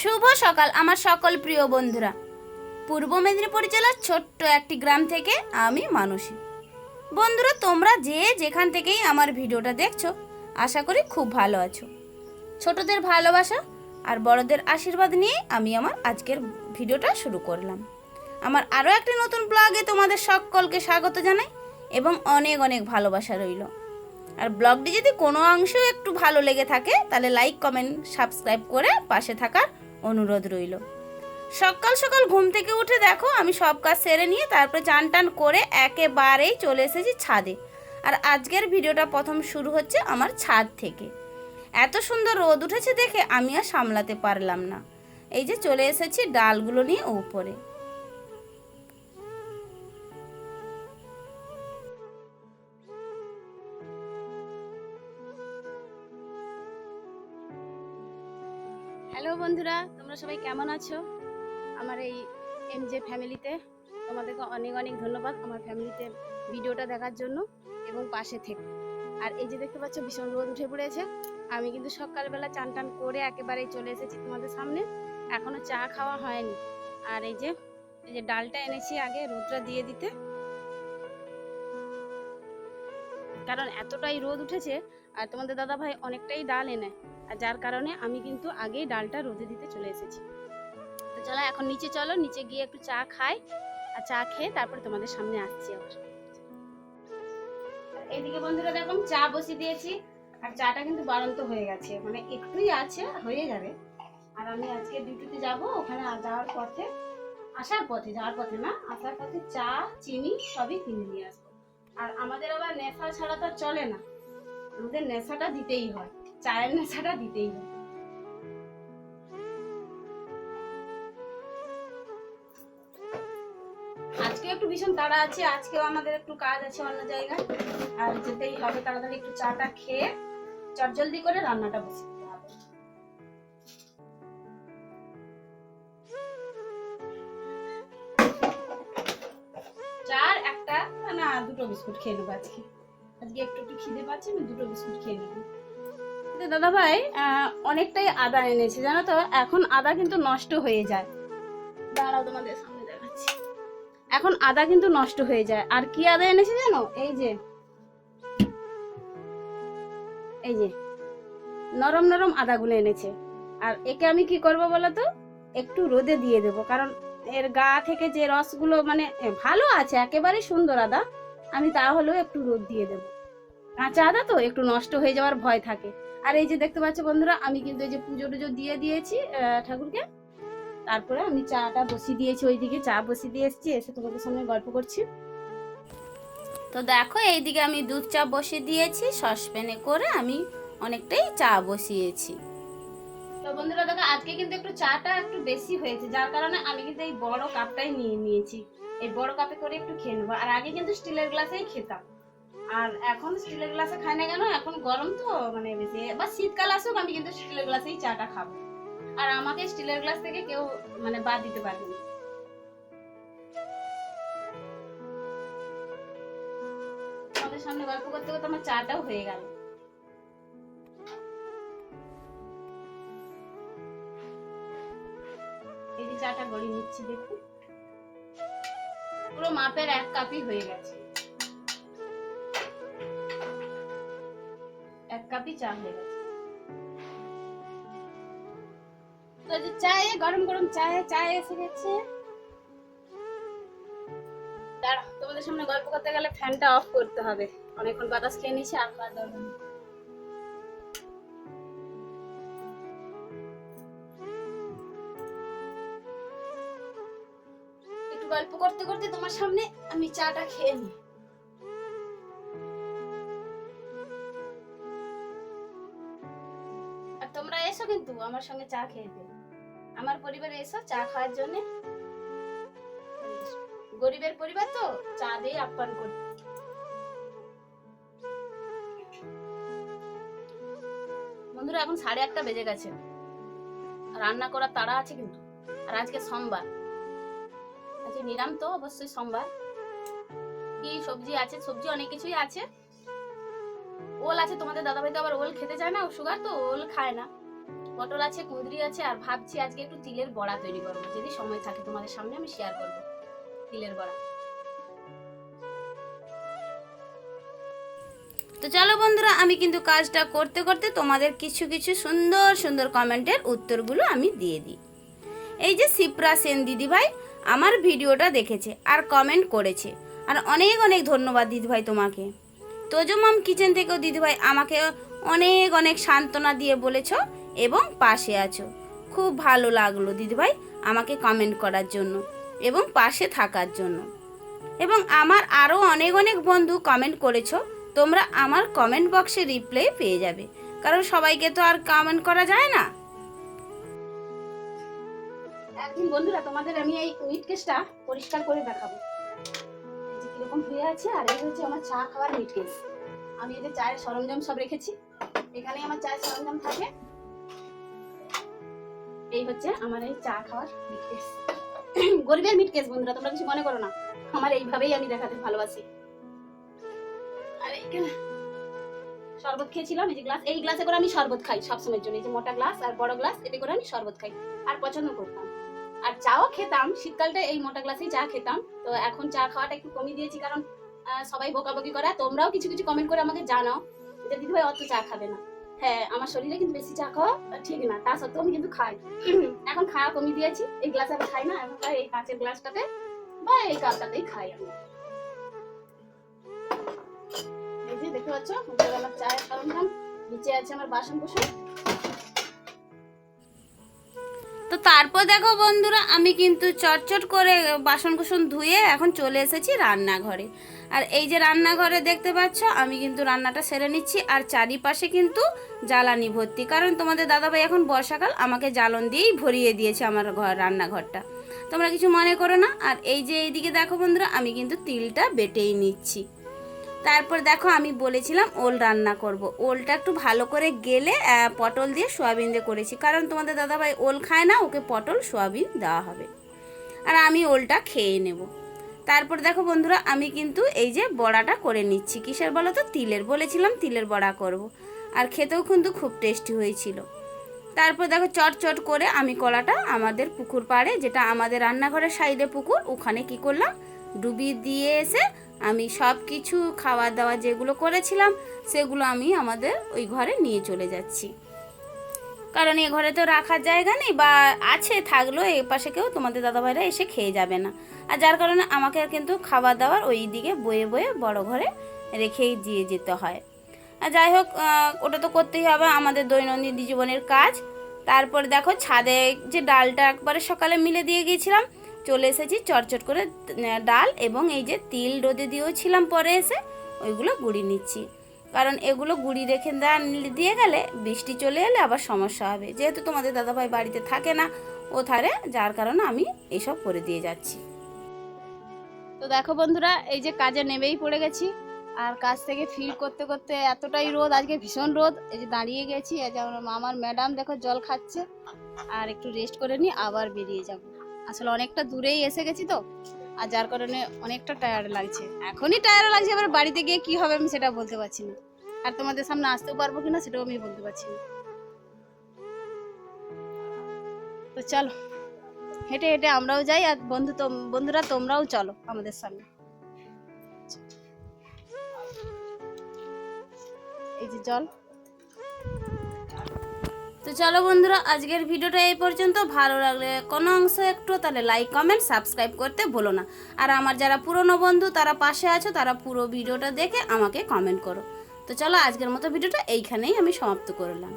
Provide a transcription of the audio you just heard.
শুভ সকাল, আমার সকল প্রিয় বন্ধুরা। পূর্ব মেদিনীপুর জেলার ছোট্ট একটি গ্রাম থেকে আমি মানসী। বন্ধুরা, তোমরা যে যেখান থেকেই আমার ভিডিওটা দেখছ, আশা করি খুব ভালো আছো। ছোটদের ভালোবাসা আর বড়দের আশীর্বাদ নিয়ে আমি আমার আজকের ভিডিওটা শুরু করলাম। আমার আরও একটি নতুন ব্লগে তোমাদের সকলকে স্বাগত জানাই এবং অনেক অনেক ভালোবাসা রইল। আর ব্লগটি যদি কোনো অংশ একটু ভালো লেগে থাকে, তাহলে লাইক কমেন্ট সাবস্ক্রাইব করে পাশে থাকার অনুরোধ রইল। সকাল সকাল ঘুম থেকে উঠে দেখো, আমি সব কাজ সেরে নিয়ে তারপরে চান টান করে একেবারেই চলে এসেছি ছাদে। আর আজকের ভিডিওটা প্রথম শুরু হচ্ছে আমার ছাদ থেকে। এত সুন্দর রোদ উঠেছে দেখে আমি আর সামলাতে পারলাম না। এই যে চলে এসেছি ডালগুলো নিয়ে উপরে। হ্যালো বন্ধুরা, তোমরা সবাই কেমন আছো? আমার এই এম জে ফ্যামিলিতে তোমাদেরকে অনেক অনেক ধন্যবাদ আমার ফ্যামিলিতে ভিডিওটা দেখার জন্য এবং পাশে থেকে। আর এই যে দেখতে পাচ্ছ, ভীষণ রোদ উঠে পড়েছে। আমি কিন্তু সকালবেলা চান টান করে একেবারেই চলে এসেছি তোমাদের সামনে। এখনও চা খাওয়া হয়নি। আর এই যে এই যে ডালটা এনেছি আগে রোদটা দিয়ে দিতে। কারণ এতটাই রোদ উঠেছে আর তোমাদের দাদা ভাই অনেকটাই ডাল এনে, আর যার কারণে আমি কিন্তু আগেই ডালটা রোদে দিতে চলে এসেছি। তো চলো এখন নিচে চলো, নিচে গিয়ে একটু চা খাই, আর চা খেয়ে তারপরে তোমাদের সামনে আসছি আবার। আর এইদিকে বন্ধুরা দেখুন চা বসিয়ে দিয়েছি, আর চাটা কিন্তু বাড়ন্ত হয়ে গেছে মানে একটুই আছে, হয়ে যাবে। আর আমি আজকে ডিউটিতে যাব, ওখানে যাওয়ার পথে, আসার পথে, যাওয়ার পথে না, আসার পথে চা, চিনি সবই কিনে নিয়ে আসব। আর আমাদের আবার নেশা ছাড়া তো চলে না। আমাদের নেশাটা দিতেই হয়, চায়ের নেশাটা দিতেই হয়। আজকে একটু ভীষণ তাড়া আছে, আজকেও আমাদের একটু কাজ আছে অন্য জায়গায়। আর যেতেই হবে, তাড়াতাড়ি একটু চাটা খেয়ে চটজলদি করে রান্নাটা বসে চার, একটা, না, দুটো বিস্কুট খেয়ে নেব আজকে। আজকে একটু একটু খিদে পাচ্ছে আমি দুটো বিস্কুট খেয়ে নেব। দাদা ভাই অনেকটাই আদা এনেছে জানো তো? এখন আদা কিন্তু নষ্ট হয়ে যায়। দাঁড়াও তোমাদের সামনে দেখাচ্ছি। এখন আদা কিন্তু নষ্ট হয়ে যায়। আর কি আদা এনেছে জানো? এই যে। এই যে। নরম নরম আদাগুলো এনেছে। আর একে আমি কি করব বলো তো? একটু রোদে দিয়ে দেব। কারণ এর গা থেকে যে রসগুলো মানে ভালো আছে একেবারে সুন্দর আদা। আমি তাহলেও একটু রোদ দিয়ে দেব। কাঁচা আদা তো একটু নষ্ট হয়ে যাওয়ার ভয় থাকে। আর এই যে দেখতে পাচ্ছ বন্ধুরা, আমি কিন্তু এই যে পুজো টুজো দিয়ে দিয়েছি ঠাকুরকে। তারপরে আমি চাটা বসিয়ে দিয়েছি, ওইদিকে চা বসিয়ে দিয়ে এসেছি, এসে তোমাদের সামনে গল্প করছি। তো দেখো, এইদিকে আমি দুধ চা বসিয়ে দিয়েছি, সসপ্যানে করে আমি অনেকটাই চা বসিয়েছি। তো বন্ধুরা, দেখো, আজকে কিন্তু একটু চাটা একটু বেশি হয়েছে, যার কারণে আমি কিন্তু এই বড় কাপটাই নিয়ে নিয়েছি। এই বড় কাপে করে একটু খেয়ে নেব। আর আগে কিন্তু স্টিলের গ্লাসেই খেতাম। আর এখন স্টিলের গ্লাসে খাই না কেন? এখন গরম তো মানে বেশি। বা শীতকাল আসুক, আমি কিন্তু স্টিলের গ্লাসেই চাটা খাব। আর আমাকে স্টিলের গ্লাস থেকে কেউ মানে বাদ দিতে পারবে না। সামনে গল্প করতে করতে আমার চাটাও হয়ে গেল। এই যে চাটা গড়িয়ে নিচ্ছি, দেখুন। পুরো মাপের এক কাপই হয়ে গেছে। এক কাপই চা হয়ে গেছে। তো যে চায়ে, গরম গরম চায়ে চায়ে এসে গেছে। দাঁড়া তোমাদের সামনে গল্প করতে গেলে ফ্যানটা অফ করতে হবে। অনেকক্ষণ বাতাস খেয়ে নিয়েছি, আর খাওয়া গল্প করতে করতে তোমার সামনে আমি চাটা খেয়ে নিই। আর তোমরা এসো কিন্তু, আমার সঙ্গে চা খেয়ে দিও আমার পরিবারে এসো চা খাওয়ার জন্য। গরিবের পরিবার তো, চা দিয়ে আপ্যায়ন করি বন্ধুরা, এখন সাড়ে আটটা বেজে গেছে। রান্না করার তাড়া আছে কিন্তু। আর আজকে সোমবার। আজকে নিরাম তো, অবশ্যই সোমবার। কি সবজি আছে? সবজি অনেক কিছুই আছে। ওল আছে, তোমাদের দাদাভাই তো আবার ওল খেতে চায় না, সুগার তো, ওল খায় না। পটল আছে, কুঁদরি আছে, আর ভাবছি আজকে একটু তিলের বড়া তৈরি করব। যদি সময় থাকে তোমাদের সামনে, আমি শেয়ার করব তিলের বড়া। তো চলো বন্ধুরা, আমি কিন্তু কাজটা করতে করতে তোমাদের কিছু কিছু সুন্দর সুন্দর কমেন্টের উত্তরগুলো আমি দিয়ে দিই। এই যে সিপ্রা সেন দিদিভাই আমার ভিডিওটা দেখেছে আর কমেন্ট করেছে। আর অনেক অনেক ধন্যবাদ দিদিভাই তোমাকে। তোজমাম কিচেন থেকেও দিদিভাই আমাকে অনেক অনেক সান্ত্বনা দিয়ে বলেছ এবং পাশে আছো। খুব ভালো লাগল দিদিভাই আমাকে কমেন্ট করার জন্য এবং পাশে থাকার জন্য। এবং আমার আরও অনেক অনেক বন্ধু কমেন্ট করেছ, তোমরা আমার কমেন্ট বক্সে রিপ্লাই পেয়ে যাবে। কারণ সবাইকে তো আর কমেন্ট করা যায় না। একদিন বন্ধুরা, তোমাদের আমি এই উইট কেসটা পরিষ্কার করে দেখাবো। যে কীরকম হয়ে আছে, আর এই হচ্ছে আমার চা খাওয়ার মিট কেস আমি যে চায়ের সরঞ্জাম সব রেখেছি। এখানে আমার চায়ের সরঞ্জাম থাকে। এই হচ্ছে আমার এই চা খাওয়ার মিট কেস গরিবের মিট কেস বন্ধুরা, তোমরা কিছু মনে করো না। আমার এইভাবেই আমি দেখাতে ভালোবাসি। আর এইখানে শরবত খেয়েছিলাম, এই যে গ্লাস এই গ্লাসে করে আমি শরবত খাই সবসময়ের জন্য। এই যে মোটা গ্লাস আর বড় গ্লাস এতে করে আমি শরবত খাই। আর পছন্দ করতাম। আর চাও খেতাম, শীতকালটা এই মোটা গ্লাসেই চা খেতাম। তো এখন চা খাওয়াটা একটু কমিয়ে দিয়েছি কারণ সবাই বকাবকি করে। তোমরাও কিছু কিছু কমেন্ট করে আমাকে জানাও যে দিদিভাই অত চা খাবে না। হ্যাঁ আমার শরীরে কিন্তু বেশি চা খাওয়া ঠিক না, তা সত্ত্বেও আমি কিন্তু খাই। এখন খাওয়া কমিয়ে দিয়েছি, এই গ্লাসে আমি খাই না, এখন এই কাঁচের গ্লাসটাতে বা এই কাপটাতেই খাই আমি। দেখতে পাচ্ছ আমার চায়ের সরঞ্জাম, নিচে আছে আমার বাসন কোসন তারপর দেখো বন্ধুরা, আমি কিন্তু চটচট করে বাসন কুসন ধুয়ে এখন চলে এসেছি রান্নাঘরে। আর এই যে রান্নাঘরে দেখতে পাচ্ছ, আমি কিন্তু রান্নাটা সেরে নিচ্ছি, আর চারিপাশে কিন্তু জ্বালানি ভর্তি। কারণ তোমাদের দাদাভাই এখন বর্ষাকাল, আমাকে জ্বালন দিয়েই ভরিয়ে দিয়েছে আমার ঘর, রান্নাঘরটা। তোমরা কিছু মনে করো না? আর এই যে এইদিকে দেখো বন্ধুরা, আমি কিন্তু তিলটা বেটেই নিচ্ছি। তারপর দেখো আমি বলেছিলাম ওল রান্না করব। ওলটা একটু ভালো করে গেলে পটল দিয়ে সোয়াবিন দিয়ে করেছি। কারণ তোমাদের দাদাভাই ওল খায় না, ওকে পটল, সোয়াবিন দেওয়া হবে। আর আমি ওলটা খেয়ে নেব। তারপর দেখো বন্ধুরা, আমি কিন্তু এই যে বড়াটা করে নিচ্ছি। কিসের বলো তো? তিলের। বলেছিলাম তিলের বড়া করব। আর খেতেও কিন্তু খুব টেস্টি হয়েছিল। তারপর দেখো চট চট করে আমি কলাটা আমাদের পুকুর পাড়ে, যেটা আমাদের রান্নাঘরের সাইডে পুকুর, ওখানে কি করলাম? ডুবি দিয়ে এসে আমি সব কিছু খাওয়া দাওয়া যেগুলো করেছিলাম, সেগুলো আমি আমাদের ওই ঘরে নিয়ে চলে যাচ্ছি। কারণ এ ঘরে তো রাখার জায়গা নেই বা আছে, থাকলেও এ পাশে কেউ তোমাদের দাদাভাইরা এসে খেয়ে যাবে না। আর যার কারণে আমাকে কিন্তু খাবার দাবার ওই দিকে বয়ে বয়ে বড় ঘরে রেখেই দিয়ে যেতে হয়। আর যাই হোক ওটা তো করতেই হবে আমাদের দৈনন্দিন জীবনের কাজ। তারপর দেখো ছাদে যে ডালটা একবারে সকালে মিলে দিয়ে গিয়েছিলাম চলে এসেছি, চটচট করে ডাল এবং এই যে তিল রোদে দিয়েওছিলাম পরে এসে ওইগুলো গুঁড়ি নিচ্ছি। কারণ এগুলো গুঁড়ি রেখে দিয়ে গেলে বৃষ্টি চলে এলে আবার সমস্যা হবে। যেহেতু তোমাদের দাদাভাই বাড়িতে থাকে না ও ধারে যার কারণে আমি এইসব করে দিয়ে যাচ্ছি। তো দেখো বন্ধুরা, এই যে কাজে নেমেই পড়ে গেছি। আর কাজ থেকে ফিল করতে করতে এতটাই রোদ, আজকে ভীষণ রোদ। এই যে দাঁড়িয়ে গেছি আমার ম্যাডাম দেখো জল খাচ্ছে। আর একটু রেস্ট করে নিই আবার বেরিয়ে যাব। আসলে অনেকটা দূরেই এসে গেছি তো, আর যার কারণে অনেকটা টায়ার্ড লাগছে। এখনই টায়ার্ড লাগছে, এবার বাড়িতে গিয়ে কি হবে আমি সেটা বলতে পারছি না। আর তোমাদের সামনে আসতেও পারব কিনা সেটাও আমি বলতে পারছি না। তো চলো, হেঁটে হেঁটে আমরাও যাই, আর বন্ধু বন্ধুরা তোমরাও চলো আমাদের সামনে। এই যে জল। তো চলো বন্ধুরা, আজকের ভিডিওটা এই পর্যন্ত। ভালো লাগলে কোনো অংশ একটু, তাহলে লাইক কমেন্ট সাবস্ক্রাইব করতে ভুলো না। আর আমার যারা পুরনো বন্ধু, তারা পাশে আছো, তারা পুরো ভিডিওটা দেখে আমাকে কমেন্ট করো। তো চলো, আজকের মতো ভিডিওটা এইখানেই আমি সমাপ্ত করলাম।